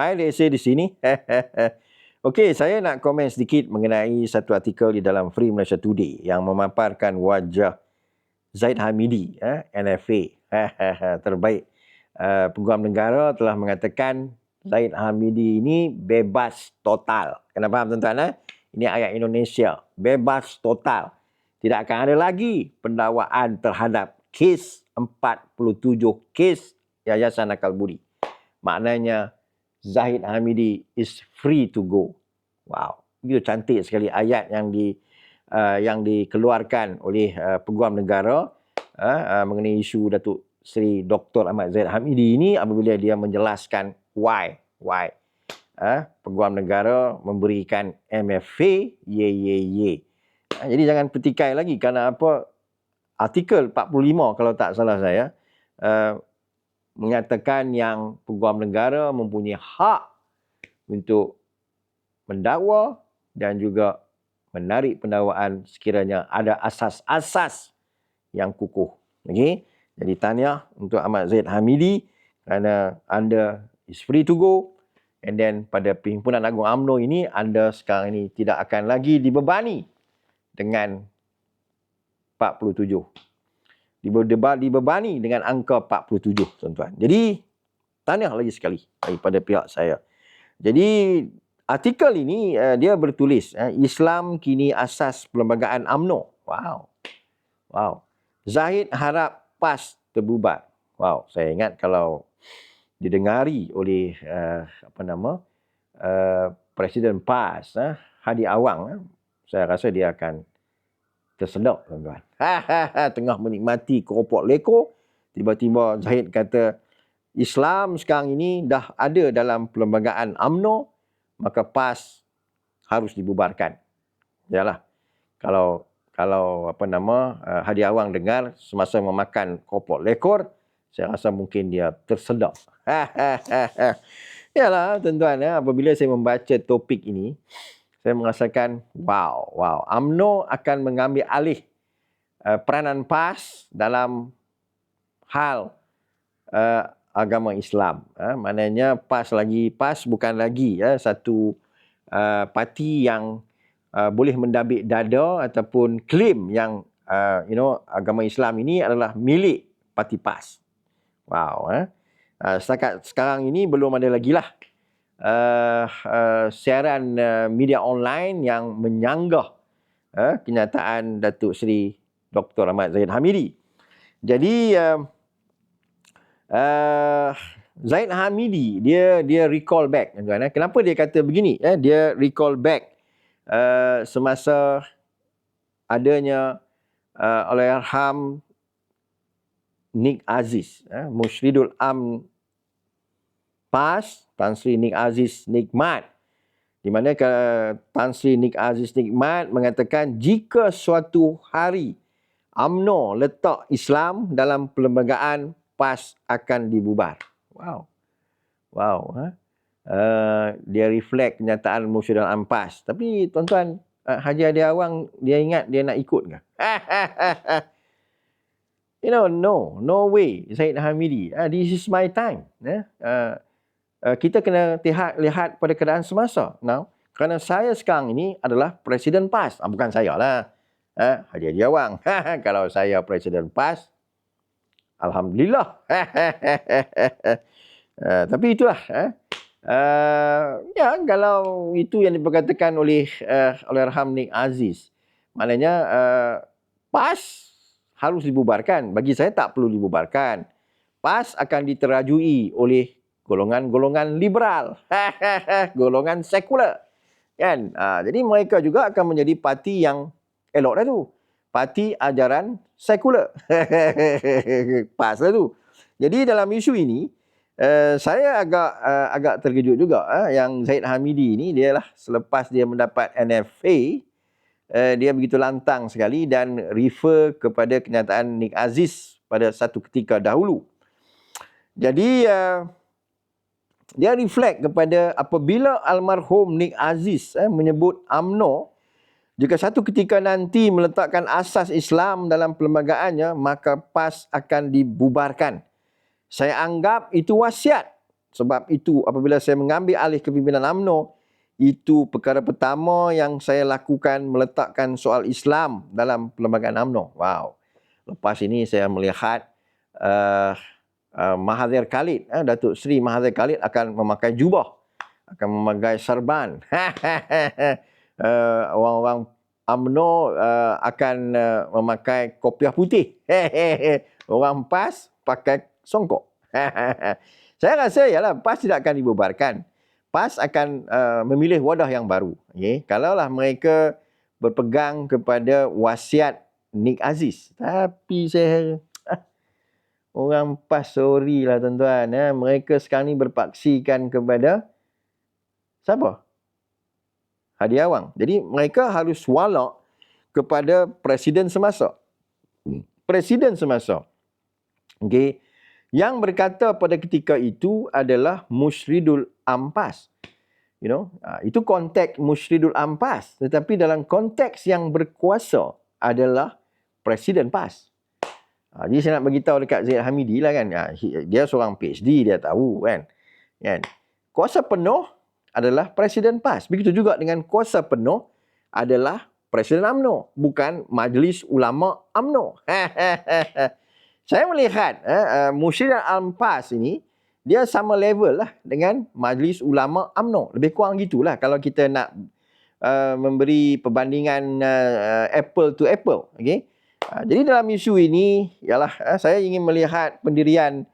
Hai, Desi di sini. Okey, saya nak komen sedikit mengenai satu artikel di dalam Free Malaysia Today yang memaparkan wajah Zaid Hamidi, eh, NFA. Terbaik. Uh, Peguam negara telah mengatakan Zaid Hamidi ini bebas total. Kenapa tuan-tuan? Eh? Ini ayat Indonesia. Bebas total. Tidak akan ada lagi pendakwaan terhadap kes 47 kes Yayasan Akal Budi. Maknanya Zahid Hamidi is free to go. Wow, itu cantik sekali ayat yang di uh, yang dikeluarkan oleh uh, Peguam Negara uh, uh, mengenai isu Datuk Seri Dr. Ahmad Zahid Hamidi ini apabila dia menjelaskan why why uh, Peguam Negara memberikan MFA ye ye ye. Uh, jadi jangan petikai lagi kerana apa artikel 45 kalau tak salah saya uh, menyatakan yang peguam negara mempunyai hak untuk mendakwa dan juga menarik pendakwaan sekiranya ada asas-asas yang kukuh. Okey. Jadi tanya untuk Ahmad Zaid Hamidi kerana anda is free to go and then pada Perhimpunan Agung AMNO ini anda sekarang ini tidak akan lagi dibebani dengan 47 dibebani dengan angka 47 tuan-tuan. Jadi tanya lagi sekali daripada pihak saya. Jadi artikel ini uh, dia bertulis uh, Islam kini asas perlembagaan AMNO. Wow. Wow. Zahid harap PAS terbubar. Wow, saya ingat kalau didengari oleh uh, apa nama uh, Presiden PAS uh, Hadi Awang uh, saya rasa dia akan tersedok tuan-tuan. Tengah menikmati keropok leko, tiba-tiba Zahid kata Islam sekarang ini dah ada dalam perlembagaan AMNO, maka PAS harus dibubarkan. Yalah. Kalau kalau apa nama uh, Hadi Awang dengar semasa memakan keropok lekor, saya rasa mungkin dia tersedok. Yalah tuan-tuan ya, apabila saya membaca topik ini, saya merasakan wow, wow. AMNO akan mengambil alih uh, peranan PAS dalam hal uh, agama Islam. Uh, maknanya PAS lagi PAS bukan lagi ya uh, satu uh, parti yang uh, boleh mendabik dada ataupun klaim yang uh, you know agama Islam ini adalah milik parti PAS. Wow, eh. Uh, setakat sekarang ini belum ada lagi lah uh, uh, siaran uh, media online yang menyanggah uh, kenyataan Datuk Seri Dr. Ahmad Zaid Hamidi. Jadi uh, uh, Zaid Hamidi dia dia recall back tuan eh. Kenapa dia kata begini eh? Dia recall back uh, semasa adanya uh, oleh Arham Nick Aziz eh? Musyridul Am PAS Tan Sri Nik Aziz Nikmat di mana Tan Sri Nik Aziz Nikmat mengatakan jika suatu hari AMNO letak Islam dalam perlembagaan PAS akan dibubar. Wow. Wow. Ha? Uh, dia reflect kenyataan Musyidul Ampas. Tapi tuan-tuan, uh, Haji Adi Awang, dia ingat dia nak ikut ke? you know, no. No way, Syed Hamidi. Uh, this is my time. Yeah? Uh, uh, kita kena lihat, lihat pada keadaan semasa. Now, kerana saya sekarang ini adalah Presiden PAS. Ah, bukan saya lah. Eh, Haji Haji Awang. Kalau saya Presiden PAS, Alhamdulillah. uh, tapi itulah. Eh. Uh, ya, kalau itu yang diperkatakan oleh uh, oleh Rahman Aziz, maknanya uh, PAS harus dibubarkan. Bagi saya tak perlu dibubarkan. PAS akan diterajui oleh golongan-golongan liberal, golongan sekular. Kan? Ha, jadi mereka juga akan menjadi parti yang elok dah tu. Parti ajaran sekular. Pas lah tu. Jadi dalam isu ini, uh, saya agak uh, agak terkejut juga uh, yang Zaid Hamidi ini dia lah selepas dia mendapat NFA, uh, dia begitu lantang sekali dan refer kepada kenyataan Nick Aziz pada satu ketika dahulu. Jadi uh, dia reflect kepada apabila almarhum Nick Aziz eh, menyebut AMNO jika satu ketika nanti meletakkan asas Islam dalam perlembagaannya maka PAS akan dibubarkan. Saya anggap itu wasiat Sebab itu apabila saya mengambil alih kepimpinan AMNO, itu perkara pertama yang saya lakukan meletakkan soal Islam dalam perlembagaan AMNO. Wow. Lepas ini saya melihat uh, uh, Mahathir Khalid, uh, Datuk Seri Mahathir Khalid akan memakai jubah, akan memakai serban. uh, orang-orang AMNO uh, akan uh, memakai kopiah putih. orang PAS pakai songkok. Saya rasa ialah PAS tidak akan dibubarkan. PAS akan uh, memilih wadah yang baru. Okay? Kalaulah mereka berpegang kepada wasiat Nick Aziz. Tapi saya orang PAS sorry lah tuan-tuan. Eh? Mereka sekarang ni berpaksikan kepada siapa? Hadi Awang. Jadi mereka harus walak kepada presiden semasa. Presiden semasa. Okay yang berkata pada ketika itu adalah Musyridul Ampas. You know, uh, itu konteks Musyridul Ampas. Tetapi dalam konteks yang berkuasa adalah Presiden PAS. Uh, jadi saya nak beritahu dekat Zaid Hamidi lah kan. Uh, dia seorang PhD, dia tahu kan. kan. Kuasa penuh adalah Presiden PAS. Begitu juga dengan kuasa penuh adalah Presiden AMNO. Bukan Majlis Ulama AMNO. Saya melihat eh, uh, Musyid Al-Ampas ini dia sama level lah dengan Majlis Ulama UMNO. Lebih kurang gitulah kalau kita nak uh, memberi perbandingan uh, apple to apple. Okay? Uh, jadi dalam isu ini, ialah uh, saya ingin melihat pendirian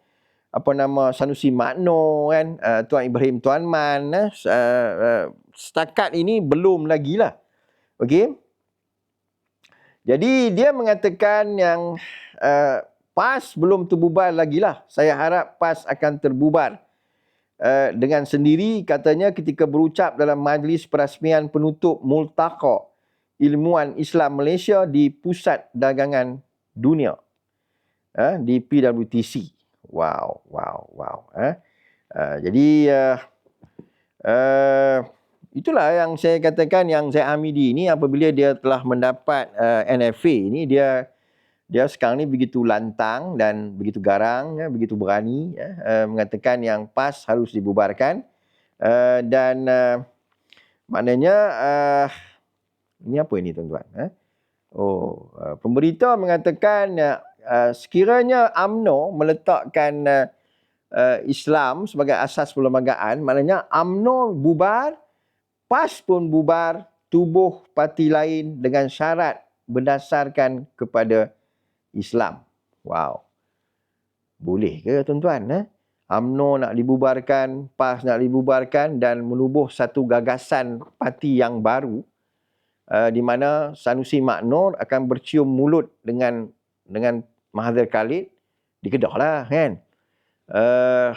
apa nama Sanusi Makno kan, uh, Tuan Ibrahim Tuan Man. Setakat ini belum lagi lah. Okay? Jadi dia mengatakan yang uh, PAS belum terbubar lagi lah. Saya harap PAS akan terbubar. Uh, dengan sendiri katanya ketika berucap dalam majlis perasmian penutup Multaqa Ilmuan Islam Malaysia di Pusat Dagangan Dunia. Uh, di PWTC. Wow, wow, wow. Uh, uh, jadi uh, uh, itulah yang saya katakan yang Zaid Hamidi ini apabila dia telah mendapat uh, NFA ini dia dia sekarang ni begitu lantang dan begitu garang, ya, begitu berani ya, uh, mengatakan yang PAS harus dibubarkan uh, dan uh, maknanya uh, ini apa ini tuan-tuan? Eh? Oh, uh, pemberita mengatakan uh, sekiranya AMNO meletakkan uh, uh, Islam sebagai asas perlembagaan, maknanya AMNO bubar, PAS pun bubar, tubuh parti lain dengan syarat berdasarkan kepada Islam. Wow. Boleh ke tuan-tuan? Eh? UMNO nak dibubarkan, PAS nak dibubarkan dan menubuh satu gagasan parti yang baru uh, di mana Sanusi Maknur akan bercium mulut dengan dengan Mahathir Khalid di Kedah lah kan. Uh,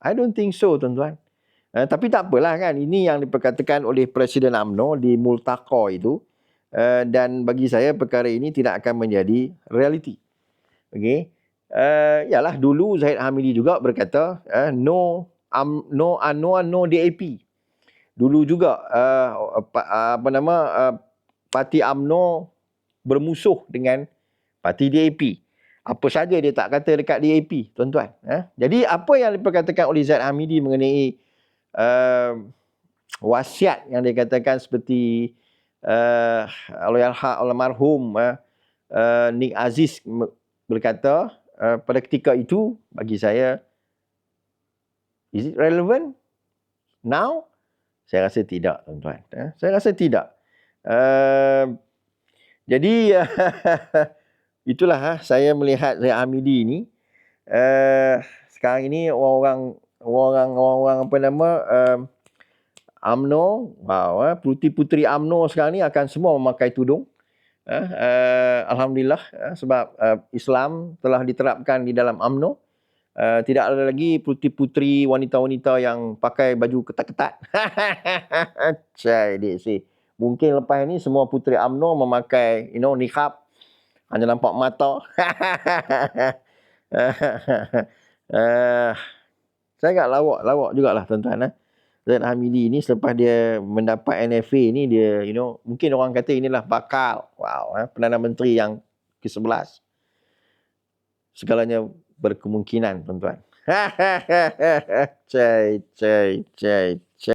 I don't think so tuan-tuan. Uh, tapi tak apalah kan. Ini yang diperkatakan oleh Presiden UMNO di Multaqa itu. Uh, dan bagi saya perkara ini tidak akan menjadi realiti. Okey. Uh, yalah dulu Zahid Hamidi juga berkata uh, no um, no no uh, no DAP. Dulu juga uh, apa nama uh, parti AMNO bermusuh dengan parti DAP. Apa saja dia tak kata dekat DAP, tuan-tuan. Uh. Jadi apa yang diperkatakan oleh Zahid Hamidi mengenai uh, wasiat yang dikatakan seperti uh, oleh almarhum uh, uh, Nick Aziz berkata uh, pada ketika itu bagi saya is it relevant now saya rasa tidak tuan-tuan uh, saya rasa tidak uh, jadi uh, itulah uh, saya melihat saya Amidi ini uh, sekarang ini orang-orang orang-orang apa nama uh, AMNO, wow, eh, putri-putri AMNO sekarang ni akan semua memakai tudung. Eh, uh, Alhamdulillah eh, sebab uh, Islam telah diterapkan di dalam AMNO. Uh, tidak ada lagi putri-putri wanita-wanita yang pakai baju ketat-ketat. Cai dia si. Mungkin lepas ni semua putri AMNO memakai you know niqab hanya nampak mata. uh, saya agak lawak, lawak jugalah tuan-tuan eh. Zaid Hamidi ni selepas dia mendapat NFA ni dia you know mungkin orang kata inilah bakal wow eh, Perdana Menteri yang ke-11 segalanya berkemungkinan tuan-tuan cai, cai, cai.